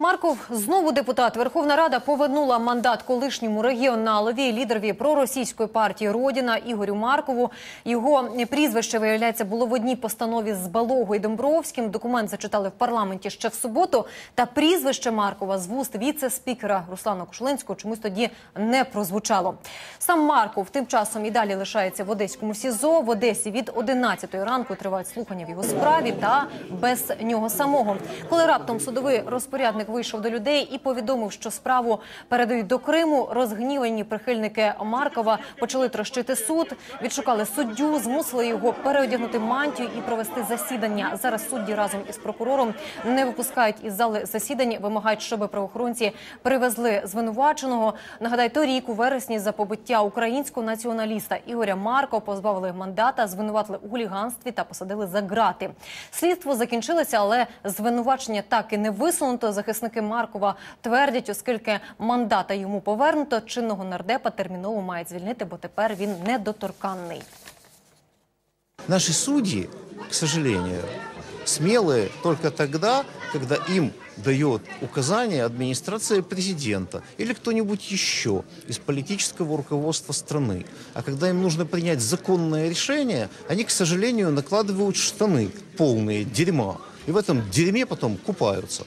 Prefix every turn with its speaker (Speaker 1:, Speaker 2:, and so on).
Speaker 1: Марков знову депутат. Верховна Рада повернула мандат колишньому регіоналові, лідерові проросійської партії Родіна Ігорю Маркову. Його прізвище виявляється було в одній постанові з Балого і Домбровським. Документ зачитали в парламенті ще в суботу. Та прізвище Маркова з вуст віце-спікера Руслана Кушулинського чомусь тоді не прозвучало. Сам Марков тим часом і далі лишається в одеському СІЗО. В Одесі від 11 ранку тривають слухання в його справі та без нього самого. Коли раптом судовий розпорядник вийшов до людей і повідомив, що справу передають до Криму, розгнівані прихильники Маркова почали трощити суд, відшукали суддю, змусили його переодягнути мантію і провести засідання. Зараз судді разом із прокурором не випускають із зали засідань, вимагають, щоб правоохоронці привезли звинуваченого. Нагадаю, торік у вересні за побиття українського націоналіста Ігоря Марко позбавили мандата, звинуватили у хуліганстві та посадили за ґрати. Слідство закінчилося, але звинувачення так і не висунуто. Захисники Маркова твердять, оскільки мандата йому повернуто, чинного нардепа терміново мають звільнити, бо тепер він недоторканний.
Speaker 2: Наши судьи, к сожалению, смелые только тогда, когда им дает указание администрация президента или кто-нибудь еще из политического руководства страны. А когда им нужно принять законное решение, они, к сожалению, накладывают штаны полные дерьма. И в этом дерьме потом купаются.